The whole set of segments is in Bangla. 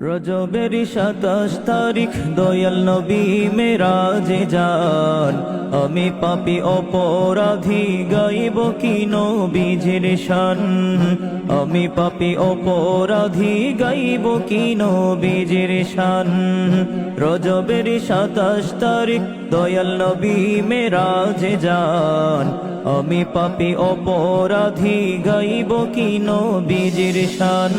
রজবের সাতাশ তারিখ, দয়াল নবী মেরাজে যান। আমি পাপি অপরাধী, গাইব কি নবীজের শান? আমি পাপি অপরাধী, গাইব কি নবীজের শান? রজবের সাতাশ তারিখ, দয়াল নবী মেরাজে যান। আমি পাপি অপরাধী, গাইব কি নবীজের শান?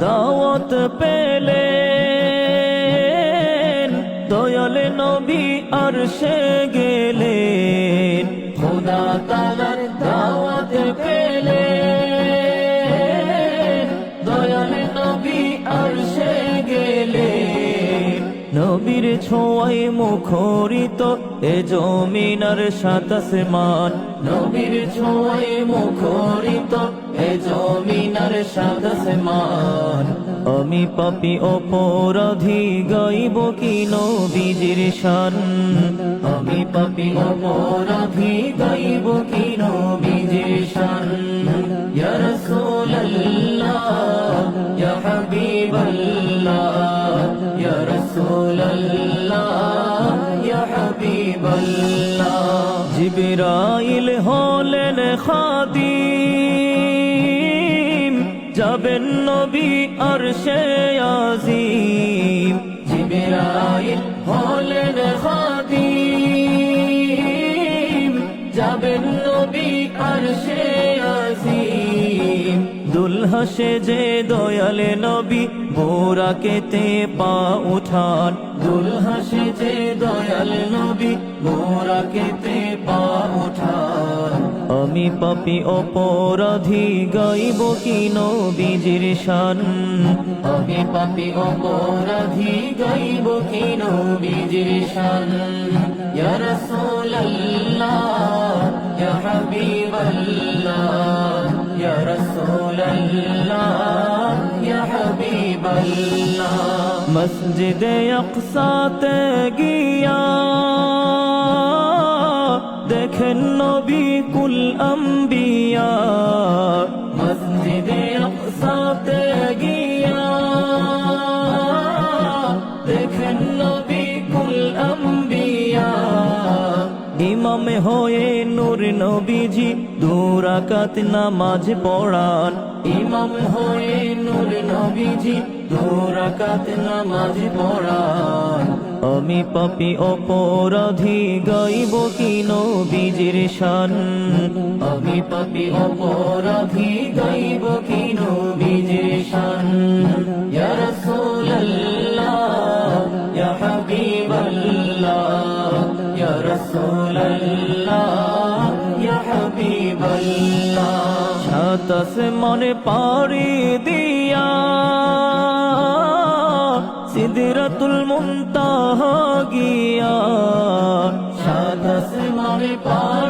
দাওয়াত পেলেন দয়াল নবী আর সে গেলেন। খোদা তালার দাওয়াত পেলেন। নবীর ছোঁয়াই মুখরিত এ জমিনার সাতাশ মান। নবীর ছোঁয়াই মুখরিত এ জমিনার সাতাশ মান। আমি পাপি অপরাধী গাইব কি নবীজির শান? আমি পাপি অপরাধী গাইব কি নবীজির শান? ইয়া রাসূলুল্লাহ, ইয়া হাবিবাল্লাহ ইয়া হাবিবাল্লাহ জিবরাইল হলেন খাদিম, যাবেন নবী আর সে আজিম জিবরাইল হলেন খাদিম, যাবেন নবী আর সে আজিম দুলহা সে যে দয়ালে নবী, বোরাকেতে পা উঠান। দুলহা সে যে দয়াল নবী বোরাকেতে পা উঠান আমি পাপি অপরাধী গাইব কি নবীজির শান? আমি পাপি অপরাধী গাইব কি নবীজির শান? ইয়া রাসূলুল্লাহ ইয়া হাবিবাল্লাহ ইয়া রাসূলুল্লাহ ইয়া হাবিবাল্লাহ। মসজিদে অকসাতে গিয়া দেখেন নবী কুল অম্বিয়া মসজিদে আকসাতে হয়ে নূর নবীজি দুরাকাত নামাজ পড়ান। ইমাম হয়ে নূর নবীজি দুরাকাত নামাজ পড়ান। আমি পাপি অপরাধী গাইব কি নবীজির শান? আমি পাপি অপরাধী গাইব কি নবীজির ইয়া রাসূলুল্লাহ ইয়া হাবিবাল্লাহ সাতাশ মনে পারি দিয়া সিদরাতুল মুনতাহা গিয়া। সাতাশ মনে পারি